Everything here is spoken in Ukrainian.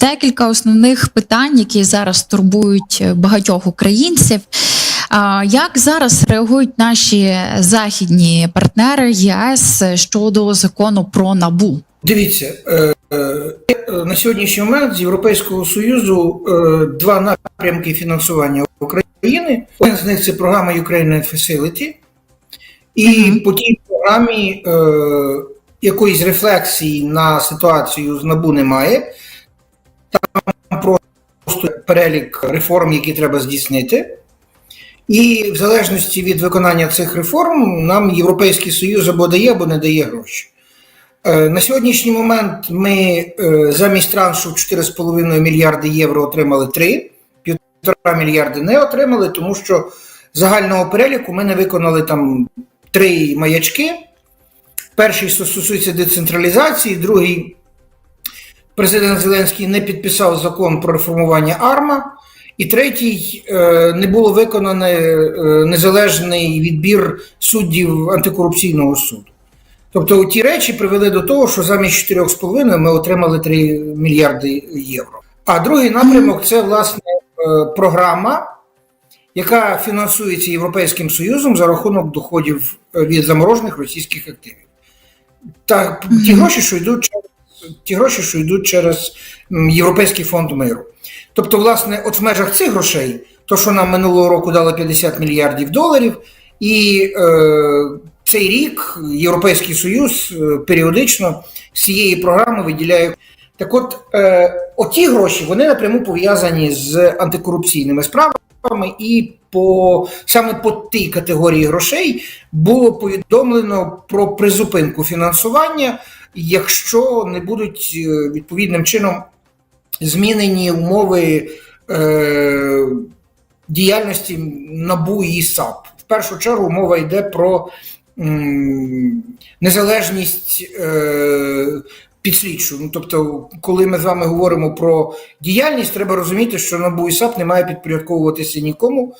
декілька основних питань, які зараз турбують багатьох українців. Як зараз реагують наші західні партнери ЄС щодо закону про набу? Дивіться, е, е, на сьогоднішній момент з Європейського Союзу е, два напрямки фінансування України. Один з них це програма Ukraine Facility, і Мгм. по тій програмі е, якоїсь рефлексії на ситуацію з НАБУ немає. Перелік реформ, які треба здійснити. І в залежності від виконання цих реформ нам Європейський Союз або дає, або не дає гроші. Е, На сьогоднішній момент ми е, замість траншу в 4,5 мільярди євро отримали 3, 1,5 мільярди не отримали, тому що загального переліку ми не виконали там три маячки. Перший стосується децентралізації, другий президент Зеленський не підписав закон про реформування АРМА. І третій е, не було виконано е, незалежний відбір суддів антикорупційного суду. Тобто ті речі привели до того, що замість 4,5 ми отримали 3 мільярди євро. А другий напрямок це власне е, програма, яка фінансується Європейським Союзом за рахунок доходів від заморожених російських активів. Та ті гроші, що йдуть ті гроші, що йдуть через Європейський фонд миру. Тобто, власне, от в межах цих грошей, то, що нам минулого року дали 50 мільярдів доларів, і е, цей рік Європейський Союз е, періодично з цієї програми виділяє. Так от, е, оті гроші вони напряму пов'язані з антикорупційними справами, і по саме по тій категорії грошей було повідомлено про призупинку фінансування, якщо не будуть е, відповідним чином змінені умови е, діяльності НАБУ і САП. В першу чергу мова йде про незалежність е, підслідчу. Ну, тобто, коли ми з вами говоримо про діяльність, треба розуміти, що НАБУ і САП не має підпорядковуватися нікому,